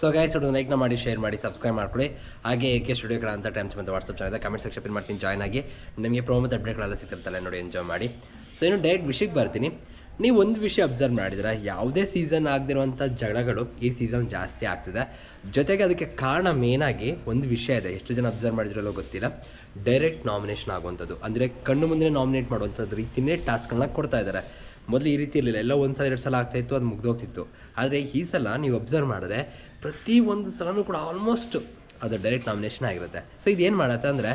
So guys ಹುಡುಗ ಲೈಕ್ನ ಮಾಡಿ share ಮಾಡಿ ಸಬ್ಸ್ಕ್ರೈಬ್ ಮಾಡ್ಕೊಳ್ಳಿ ಹಾಗೆ ಎ ಕೆ ಸ್ಟುಡಿಯೋಗಳ ಅಂತ ಟೈಮ್ಸ್ ಮತ್ತು ವಾಟ್ಸಪ್ ಚಾನಲ್ ಕಮೆಂಟ್ ಸೆಕ್ಷನ್ ಮಾಡ್ತೀನಿ ಜಾಯ್ನ್ ಆಗಿ. ನಿಮಗೆ ಪ್ರೋ ಮತ್ತು ಅಪ್ಡೇಟ್ಗಳೆಲ್ಲ ಸಿಗ್ತಿರ್ತಲ್ಲ ನೋಡಿ ಎಂಜಾಯ್ ಮಾಡಿ. ಸೊ ಇನ್ನು ಡೈರೆಕ್ಟ್ ವಿಷಯಕ್ಕೆ ಬರ್ತೀನಿ. ನೀವು ಒಂದು ವಿಷಯ ಅಬ್ಸರ್ವ್ ಮಾಡಿದ್ರೆ ಯಾವುದೇ ಸೀಸನ್ ಆಗದಿರುವಂಥ ಜಗಳಗಳು ಈ ಸೀಸನ್ ಜಾಸ್ತಿ ಆಗ್ತಿದೆ. ಜೊತೆಗೆ ಅದಕ್ಕೆ ಕಾರಣ ಮೇನಾಗಿ ಒಂದು ವಿಷಯ ಇದೆ. ಎಷ್ಟು ಜನ ಅಬ್ಸರ್ವ್ ಮಾಡಿದ್ರಲ್ಲೋ ಗೊತ್ತಿಲ್ಲ. ಡೈರೆಕ್ಟ್ ನಾಮಿನೇಷನ್ ಆಗುವಂಥದ್ದು. ಅಂದರೆ ಕಣ್ಣು ಮುಂದೆ ನಾಮಿನೇಟ್ ಮಾಡುವಂಥದ್ದು ರೀತಿಯೇ ಟಾಸ್ಕ್ಗಳನ್ನ ಕೊಡ್ತಾ ಇದ್ದಾರೆ. ಮೊದಲು ಈ ರೀತಿ ಇರಲಿಲ್ಲ ಎಲ್ಲ ಒಂದು ಸಲ ಎರಡು ಸಲ ಆಗ್ತಾಯಿತ್ತು ಅದು ಮುಗ್ದೋಗ್ತಿತ್ತು. ಆದರೆ ಈ ಸಲ ನೀವು ಅಬ್ಸರ್ವ್ ಮಾಡಿದ್ರೆ ಪ್ರತಿ ಒಂದು ಸಲನೂ ಕೂಡ ಆಲ್ಮೋಸ್ಟ್ ಅದು ಡೈರೆಕ್ಟ್ ನಾಮಿನೇಷನ್ ಆಗಿರುತ್ತೆ. ಸೊ ಇದೇನು ಮಾಡುತ್ತೆ ಅಂದರೆ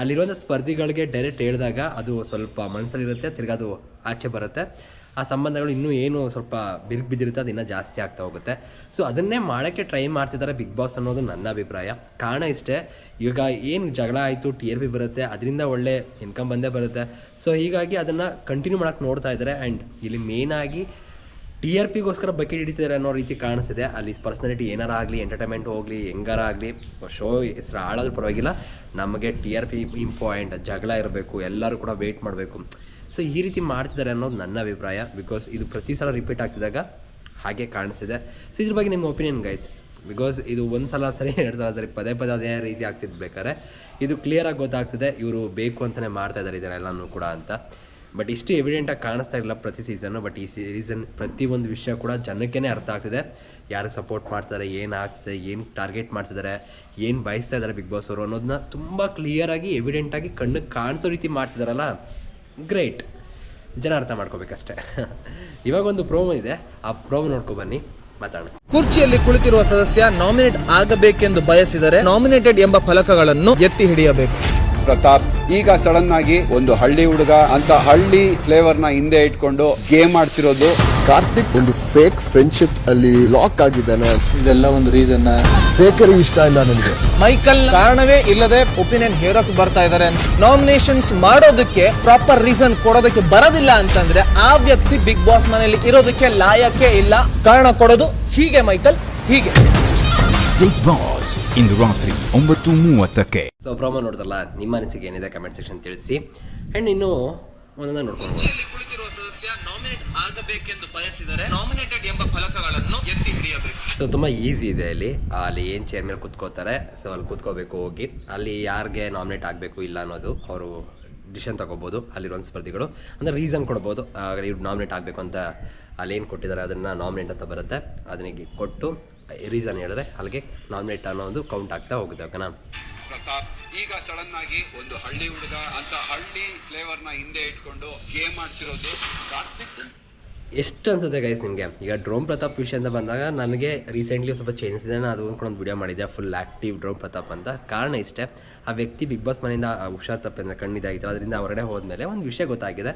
ಅಲ್ಲಿರುವಂಥ ಸ್ಪರ್ಧಿಗಳಿಗೆ ಡೈರೆಕ್ಟ್ ಹೇಳಿದಾಗ ಅದು ಸ್ವಲ್ಪ ಮನಸ್ಸಲ್ಲಿರುತ್ತೆ ತಿರ್ಗಾ ಅದು ಆಚೆ ಬರುತ್ತೆ. ಆ ಸಂಬಂಧಗಳು ಇನ್ನೂ ಏನು ಸ್ವಲ್ಪ ಬಿರುಕು ಬಿದ್ದಿರುತ್ತೆ ಅದು ಇನ್ನೂ ಜಾಸ್ತಿ ಆಗ್ತಾ ಹೋಗುತ್ತೆ. ಸೊ ಅದನ್ನೇ ಮಾಡೋಕ್ಕೆ ಟ್ರೈ ಮಾಡ್ತಿದ್ದಾರೆ ಬಿಗ್ ಬಾಸ್ ಅನ್ನೋದು ನನ್ನ ಅಭಿಪ್ರಾಯ. ಕಾರಣ ಇಷ್ಟೇ, ಈಗ ಏನು ಜಗಳ ಆಯಿತು ಟಿ ಆರ್ ಪಿ ಬರುತ್ತೆ, ಅದರಿಂದ ಒಳ್ಳೆ ಇನ್ಕಮ್ ಬಂದೇ ಬರುತ್ತೆ. ಸೊ ಹೀಗಾಗಿ ಅದನ್ನು ಕಂಟಿನ್ಯೂ ಮಾಡೋಕ್ಕೆ ನೋಡ್ತಾ ಇದ್ದಾರೆ ಆ್ಯಂಡ್ ಇಲ್ಲಿ ಮೇಯ್ನಾಗಿ ಟಿ ಆರ್ ಪಿಗೋಸ್ಕರ ಬಕೆಟ್ ಹಿಡಿತಿದ್ದಾರೆ ಅನ್ನೋ ರೀತಿ ಕಾಣಿಸಿದೆ ಅಲ್ಲಿ ಪರ್ಸನಾಲಿಟಿ ಏನಾರ ಆಗಲಿ ಎಂಟರ್ಟೈನ್ಮೆಂಟ್ ಹೋಗಲಿ, ಹೆಂಗಾರ ಆಗಲಿ ಶೋ ಹೆಸರು ಆಳೋದು ಪರವಾಗಿಲ್ಲ. ನಮಗೆ ಟಿ ಆರ್ ಪಿ ಇಂಪಾರ್ಟೆಂಟ್ ಜಗಳ ಇರಬೇಕು, ಎಲ್ಲರೂ ಕೂಡ ವೆಯ್ಟ್ ಮಾಡಬೇಕು. ಸೊ ಈ ರೀತಿ ಮಾಡ್ತಿದ್ದಾರೆ ಅನ್ನೋದು ನನ್ನ ಅಭಿಪ್ರಾಯ. ಬಿಕಾಸ್ ಇದು ಪ್ರತಿ ಸಲ ರಿಪೀಟ್ ಆಗ್ತಿದ್ದಾಗ ಹಾಗೆ ಕಾಣಿಸ್ತಿದೆ. ಸೊ ಇದ್ರ ಬಗ್ಗೆ ನಿಮ್ಮ ಒಪಿನಿಯನ್ ಗೈಸ್ ಬಿಕಾಸ್ ಇದು ಒಂದು ಸಲ ಸರಿ, ಎರಡು ಸಲ ಸರಿ, ಪದೇ ಪದೇ ಅದೇ ರೀತಿ ಆಗ್ತಿದ್ದು ಬೇಕಾದ್ರೆ ಇದು ಕ್ಲಿಯರಾಗಿ ಗೊತ್ತಾಗ್ತಿದೆ. ಇವರು ಬೇಕು ಅಂತಲೇ ಮಾಡ್ತಾ ಇದ್ದಾರೆ ಇದನ್ನೆಲ್ಲನೂ ಕೂಡ ಅಂತ. ಬಟ್ ಇಷ್ಟು ಎವಿಡೆಂಟಾಗಿ ಕಾಣಿಸ್ತಾ ಇರಲಿಲ್ಲ ಪ್ರತಿ ಸೀಸನ್ನು ಬಟ್ ಈ ಸೀಸನ್ ಪ್ರತಿ ಒಂದು ವಿಷಯ ಕೂಡ ಜನಕ್ಕೇ ಅರ್ಥ ಆಗ್ತಿದೆ. ಯಾರು ಸಪೋರ್ಟ್ ಮಾಡ್ತಾರೆ ಏನು ಆಗ್ತಿದೆ, ಏನು ಟಾರ್ಗೆಟ್ ಮಾಡ್ತಿದ್ದಾರೆ ಏನು ಬಯಸ್ತಾ ಇದ್ದಾರೆ ಬಿಗ್ ಬಾಸ್ ಅವರು ಅನ್ನೋದನ್ನ ತುಂಬ ಕ್ಲಿಯರಾಗಿ ಎವಿಡೆಂಟಾಗಿ ಕಣ್ಣಿಗೆ ಕಾಣಿಸೋ ರೀತಿ ಮಾಡ್ತಿದಾರಲ್ಲ. ಗ್ರೇಟ್ ಜನ ಅರ್ಥ ಮಾಡ್ಕೋಬೇಕಷ್ಟೇ. ಇವಾಗ ಒಂದು ಪ್ರೋಮೋ ಇದೆ. ಆ ಪ್ರೋಮೋ ನೋಡ್ಕೊ ಬನ್ನಿ. ಮಾತಾಡೋಣ. ಕುರ್ಚಿಯಲ್ಲಿ ಕುಳಿತಿರುವ ಸದಸ್ಯ ನಾಮಿನೇಟ್ ಆಗಬೇಕೆಂದು ಬಯಸಿದರೆ ನಾಮಿನೇಟೆಡ್ ಎಂಬ ಫಲಕಗಳನ್ನು ಎತ್ತಿ ಹಿಡಿಯಬೇಕು. ಪ್ರತಾಪ್. ಈಗ ಸಡನ್ ಆಗಿ ಒಂದು ಹಳ್ಳಿ ಹುಡುಗ ಅಂತ ಹಳ್ಳಿ ಫ್ಲೇವರ್ನ ಹಿಂದೆ ಇಟ್ಕೊಂಡು ಗೇಮ್ ಆಡ್ತಿರೋದು. ಕಾರ್ತಿಕ್ ಒಂದು ಫೇಕ್ ಫ್ರೆಂಡ್ಶಿಪ್ ಅಲ್ಲಿ ಲಾಕ್ ಆಗಿದ್ದಾನೆ. ಇದೆಲ್ಲ ಒಂದು ರೀಸನ್ ಫೇಕರಿ ಇಷ್ಟ ಇಲ್ಲ ನನಗೆ ಮೈಕಲ್ ಕಾರಣವೇ ಇಲ್ಲದೆ ಒಪಿನಿಯನ್ ಹೇರೋಕ್ ಬರ್ತಾ ಇದ್ದಾರೆ ನಾಮಿನೇಷನ್ಸ್ ಮಾಡೋದಕ್ಕೆ ಪ್ರಾಪರ್ ರೀಸನ್ ಕೊಡೋದಕ್ಕೆ ಬರೋದಿಲ್ಲ ಅಂತಂದ್ರೆ ಆ ವ್ಯಕ್ತಿ ಬಿಗ್ ಬಾಸ್ ಮನೆಯಲ್ಲಿ ಇರೋದಕ್ಕೆ ಲಾಯಕ್ಕೆ ಇಲ್ಲ. ಕಾರಣ ಕೊಡೋದು ಹೀಗೆ ಮೈಕಲ್ ಹೀಗೆ. ಬಿಗ್ ಬಾಸ್ ಇಂದು ರಾತ್ರಿ ಒಂಬತ್ತು ಮೂವತ್ತಕ್ಕೆ. ಸೊ ಪ್ರೋಮೋ ನೋಡಿದ್ರಲ್ಲ ನಿಮ್ಮ ಅನಿಸಿಕೆ ಏನಿದೆ ಕಮೆಂಟ್ ಸೆಕ್ಷನ್ ತಿಳಿಸಿ. ಅಂಡ್ ಇನ್ನು ಒಂದೊಂದಾಗಿ ನೋಡ್ಕೊಂಡು ಹೋಗೋಣ. ಕುಳಿತಿರುವ ಸದಸ್ಯ ನಾಮಿನೇಟ್ ಆಗಬೇಕೆಂದು ಬಯಸಿದರೆ ನಾಮಿನೇಟೆಡ್ ಎಂಬ ಫಲಕಗಳನ್ನು ಎತ್ತಿ ಹಿಡಿಯಬೇಕು. ಸೊ ತುಂಬ ಈಸಿ ಇದೆ ಅಲ್ಲಿ ಅಲ್ಲಿ ಏನು ಚೇರ್ ಮೇಲೆ ಕುತ್ಕೋತಾರೆ ಸೊ ಅಲ್ಲಿ ಕೂತ್ಕೋಬೇಕು ಹೋಗಿ. ಅಲ್ಲಿ ಯಾರಿಗೆ ನಾಮಿನೇಟ್ ಆಗಬೇಕು ಇಲ್ಲ ಅನ್ನೋದು ಅವರು ಡಿಸಿಷನ್ ತಗೋಬೋದು ಅಲ್ಲಿರೋ ಸ್ಪರ್ಧಿಗಳು. ಅಂದರೆ ರೀಸನ್ ಕೊಡ್ಬೋದು ಇವ್ರು ನಾಮಿನೇಟ್ ಆಗಬೇಕು ಅಂತ ಅಲ್ಲಿ ಏನು ಕೊಟ್ಟಿದ್ದಾರೆ ಅದನ್ನು ನಾಮಿನೇಟ್ ಅಂತ ಬರುತ್ತೆ. ಅದನಿಗೆ ಕೊಟ್ಟು ರೀಸನ್ ಹೇಳಿದ್ರೆ ಅಲ್ಲಿಗೆ ನಾಮಿನೇಟ್ ಅನ್ನೋ ಒಂದು ಕೌಂಟ್ ಆಗ್ತಾ ಹೋಗುತ್ತೆ ಓಕೆನಾ ಪ್ರತಾಪ್ ಈಗ ಸಡನ್ ಆಗಿ ಒಂದು ಹಳ್ಳಿ ಹುಡುಗ ಅಂತ ಹಳ್ಳಿ ಫ್ಲೇವರ್ನ ಹಿಂದೆ ಇಟ್ಕೊಂಡು ಗೇಮ್ ಆಡ್ತಿರೋದು ಕಾರ್ತಿಕ್ ಎಷ್ಟು ಅನ್ಸುತ್ತೆ ಗೈಸ್ ನಿಮಗೆ? ಈಗ ಡ್ರೋನ್ ಪ್ರತಾಪ್ ವಿಷಯ ಅಂತ ಬಂದಾಗ ನನಗೆ ರೀಸೆಂಟ್ಲಿ ಸ್ವಲ್ಪ ಚೇಂಜಸ್ ಇದೆ ನಾನು ಅದು ಒಂದು ವಿಡಿಯೋ ಮಾಡಿದ್ದೆ ಫುಲ್ ಆ್ಯಕ್ಟಿವ್ ಡ್ರೋನ್ ಪ್ರತಾಪ್ ಅಂತ. ಕಾರಣ ಇಷ್ಟೇ ಆ ವ್ಯಕ್ತಿ ಬಿಗ್ ಬಾಸ್ ಮನೆಯಿಂದ ಹುಷಾರ್ ತಪ್ಪಿದ್ರೆ ಕಣ್ಣಿದಾಗಿತ್ತು ಅದರಿಂದ ಹೊರಗಡೆ ಹೋದ್ಮೇಲೆ ಒಂದು ವಿಷಯ ಗೊತ್ತಾಗಿದೆ.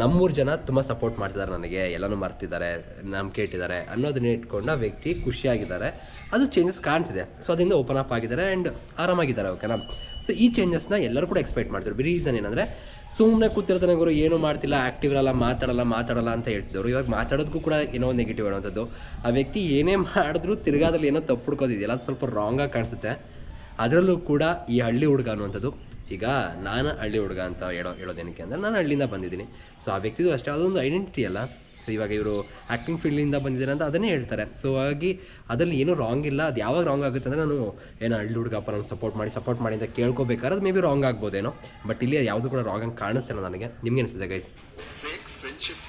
ನಮ್ಮೂರು ಜನ ತುಂಬ ಸಪೋರ್ಟ್ ಮಾಡ್ತಿದ್ದಾರೆ ನನಗೆ, ಎಲ್ಲನೂ ಮರ್ತಿದ್ದಾರೆ ನಂಬಿಕೆ ಇಟ್ಟಿದ್ದಾರೆ ಅನ್ನೋದನ್ನ ಇಟ್ಕೊಂಡು ವ್ಯಕ್ತಿ ಖುಷಿಯಾಗಿದ್ದಾರೆ. ಅದು ಚೇಂಜಸ್ ಕಾಣ್ತಿದೆ. ಸೊ ಅದರಿಂದ ಓಪನ್ ಅಪ್ ಆಗಿದ್ದಾರೆ ಆ್ಯಂಡ್ ಆರಾಮಾಗಿದ್ದಾರೆ ಓಕೆನಾ ಸೊ ಈ ಚೇಂಜಸ್ನ ಎಲ್ಲರೂ ಕೂಡ ಎಕ್ಸ್ಪೆಕ್ಟ್ ಮಾಡ್ತಾರೆ ರೀಸನ್ ಏನಂದರೆ ಸುಮ್ಮನೆ ಕೂತಿರ್ತಾನೆ ಗುರು, ಏನು ಮಾಡ್ತಿಲ್ಲ ಆ್ಯಕ್ಟಿವ್ ಇರಲ್ಲ, ಮಾತಾಡಲ್ಲ ಮಾತಾಡಲ್ಲ ಅಂತ ಹೇಳ್ತಿದ್ರು. ಇವಾಗ ಮಾತಾಡೋದಕ್ಕೂ ಕೂಡ ಏನೋ ನೆಗೆಟಿವ್ ಅನ್ನೋಂಥದ್ದು ಆ ವ್ಯಕ್ತಿ ಏನೇ ಮಾಡಿದ್ರು ತಿರ್ಗಾದಲ್ಲಿ ಏನೋ ತಪ್ಪುಡ್ಕೋದಿದೆಯಲ್ಲ ಅದು ಸ್ವಲ್ಪ ರಾಂಗಾಗಿ ಕಾಣಿಸುತ್ತೆ. ಅದರಲ್ಲೂ ಕೂಡ ಈ ಹಳ್ಳಿ ಹುಡುಗ ಅನ್ನುವಂಥದ್ದು, ಈಗ ನಾನು ಹಳ್ಳಿ ಹುಡುಗ ಅಂತ ಹೇಳೋ, ಹೇಳೋದೇನಕ್ಕೆ ಅಂದರೆ ನಾನು ಹಳ್ಳಿಯಿಂದ ಬಂದಿದ್ದೀನಿ. ಸೊ ಆ ವ್ಯಕ್ತಿದು ಅಷ್ಟೇ ಅದೊಂದು ಐಡೆಂಟಿಟಿ ಅಲ್ಲ. ಸೊ ಇವಾಗ ಇವರು ಆ್ಯಕ್ಟಿಂಗ್ ಫೀಲ್ಡಿಂದ ಬಂದಿದ್ದಾರೆ ಅಂತ ಅದನ್ನೇ ಹೇಳ್ತಾರೆ. ಸೊ ಹಾಗಾಗಿ ಅದರಲ್ಲಿ ಏನೂ ರಾಂಗ್ ಇಲ್ಲ. ಅದು ಯಾವಾಗ ರಾಂಗ್ ಆಗುತ್ತೆ ಅಂದರೆ ನಾನು ಏನೋ ಹಳ್ಳಿ ಹುಡುಗಪ್ಪ ನಾನು ಸಪೋರ್ಟ್ ಮಾಡಿ ಸಪೋರ್ಟ್ ಮಾಡಿ ಅಂತ ಕೇಳ್ಕೋಬೇಕಾದ್ರೆ ಮೇ ಬಿ ರಾಂಗ್ ಆಗ್ಬೋದೇನೋ. ಬಟ್ ಇಲ್ಲಿ ಅದು ಯಾವುದು ಕೂಡ ರಾಂಗ್ ಆಗಿ ಕಾಣಿಸ್ತಿಲ್ಲ ನನಗೆ. ನಿಮ್ಗೆ ಅನಿಸುತ್ತೆ ಗೈಸ್ ಫ್ರೆಂಡ್ಶಿಪ್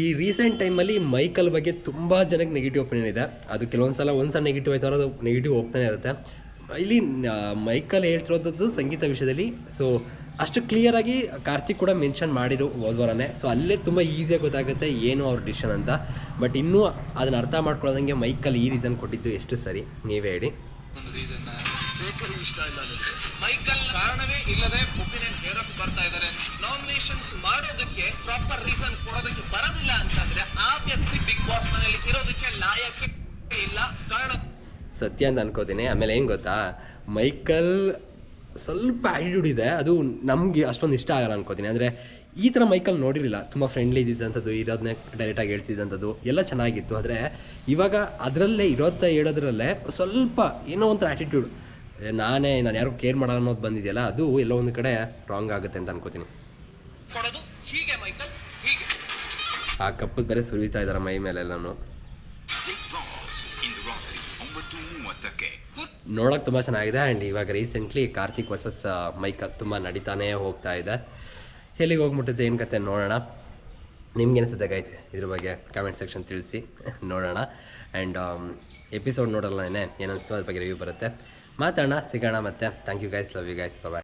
ಈ ರೀಸೆಂಟ್ ಟೈಮಲ್ಲಿ ಮೈಕಲ್ ಬಗ್ಗೆ ತುಂಬ ಜನಕ್ಕೆ ನೆಗೆಟಿವ್ ಒಪಿನಿಯನ್ ಇದೆ. ಅದು ಕೆಲವೊಂದು ಸಲ ಒಂದು ಸಲ ನೆಗೆಟಿವ್ ಆಯ್ತು ಅದು ನೆಗೆಟಿವ್ ಹೋಗ್ತಾನೆ ಇರುತ್ತೆ. ಇಲ್ಲಿ ಮೈಕಲ್ ಹೇಳ್ತಿರೋದದ್ದು ಸಂಗೀತ ವಿಷಯದಲ್ಲಿ. ಸೊ ಅಷ್ಟು ಕ್ಲಿಯರಾಗಿ ಕಾರ್ತಿಕ್ ಕೂಡ ಮೆನ್ಷನ್ ಮಾಡಿರು ಹೋದ್ವಾರನೇ. ಸೊ ಅಲ್ಲೇ ತುಂಬ ಈಸಿಯಾಗಿ ಗೊತ್ತಾಗುತ್ತೆ ಏನು ಅವ್ರ ಡಿಸಿಷನ್ ಅಂತ. ಬಟ್ ಇನ್ನೂ ಅದನ್ನ ಅರ್ಥ ಮಾಡ್ಕೊಳ್ಳೋದಂಗೆ ಮೈಕಲ್ ಈ ರೀಸನ್ ಕೊಟ್ಟಿದ್ದು ಎಷ್ಟು ಸರಿ? ನೀವೇ ಹೇಳಿ. ಮೈಕಲ್ ಕಾರಣವೇ ಇಲ್ಲದೆ ಬರ್ತಾ ಇದ್ದಾರೆ. ನಾಮಿನೇಷನ್ಸ್ ಮಾಡೋದಕ್ಕೆ ಪ್ರಾಪರ್ ರೀಸನ್ ಕೊಡೋದಕ್ಕೆ ಬರೋದಿಲ್ಲ ಅಂತಂದ್ರೆ ಆ ವ್ಯಕ್ತಿ ಬಿಗ್ ಬಾಸ್ ಮನೆಯಲ್ಲಿ ಇರೋದಕ್ಕೆ ಲಾಯಕ್ಕೆ ಇಲ್ಲ. ಕಾರಣ ಸತ್ಯ ಅಂತ ಅನ್ಕೋತೀನಿ. ಆಮೇಲೆ ಏನು ಗೊತ್ತಾ? ಮೈಕಲ್ ಸ್ವಲ್ಪ ಆ್ಯಟಿಟ್ಯೂಡ್ ಇದೆ. ಅದು ನಮಗೆ ಅಷ್ಟೊಂದು ಇಷ್ಟ ಆಗಲ್ಲ ಅನ್ಕೋತೀನಿ. ಅಂದರೆ ಈ ಥರ ಮೈಕಲ್ ನೋಡಿರಲಿಲ್ಲ. ತುಂಬ ಫ್ರೆಂಡ್ಲಿ ಇದ್ದಿದ್ದಂಥದ್ದು ಇರೋದನ್ನೇ ಡೈರೆಕ್ಟಾಗಿ ಹೇಳ್ತಿದ್ದಂಥದ್ದು, ಎಲ್ಲ ಚೆನ್ನಾಗಿತ್ತು. ಆದರೆ ಇವಾಗ ಅದರಲ್ಲೇ ಇರೋತ್ತ ಹೇಳೋದ್ರಲ್ಲೇ ಸ್ವಲ್ಪ ಏನೋ ಒಂಥರ ಆ್ಯಟಿಟ್ಯೂಡ್ ನಾನೇ ನಾನು ಯಾರು ಕೇರ್ ಮಾಡಲ್ಲ ಅನ್ನೋದು ಬಂದಿದೆಯಲ್ಲ ಅದು ಎಲ್ಲೋ ಒಂದು ಕಡೆ ರಾಂಗ್ ಆಗುತ್ತೆ ಅಂತ ಅನ್ಕೋತೀನಿ. ಆ ಕಪ್ಪು ಬೇರೆ ಸುರಿತಾ ಇದ್ದಾರೆ ಮೈ ಮೇಲೆಲ್ಲನೂ. ಎಲ್ಲಾನು ನೋಡಕ್ ತುಂಬ ಚೆನ್ನಾಗಿದೆ ಆ್ಯಂಡ್ ಇವಾಗ ರೀಸೆಂಟ್ಲಿ ಕಾರ್ತಿಕ್ ವರ್ಸಸ್ ಮೈಕ್ ತುಂಬ ನಡೀತಾನೇ ಹೋಗ್ತಾ ಇದೆ. ಎಲ್ಲಿಗೆ ಹೋಗ್ಬಿಟ್ಟಿದೆ ಏನು ಕತೆ ನೋಡೋಣ. ನಿಮ್ಗೆ ಅನಿಸುತ್ತೆ ಗೈಸ್ ಇದ್ರ ಬಗ್ಗೆ ಕಾಮೆಂಟ್ ಸೆಕ್ಷನ್ ತಿಳಿಸಿ ನೋಡೋಣ. ಆ್ಯಂಡ್ ಎಪಿಸೋಡ್ ನೋಡಲ್ಲ ಏನೇ ಏನು ಅನಿಸ್ತು ಅದ್ರ ಬಗ್ಗೆ ರಿವ್ಯೂ ಬರುತ್ತೆ. ಮಾತಾಡೋಣ ಸಿಗೋಣ ಮತ್ತೆ. Thank you guys love you guys bye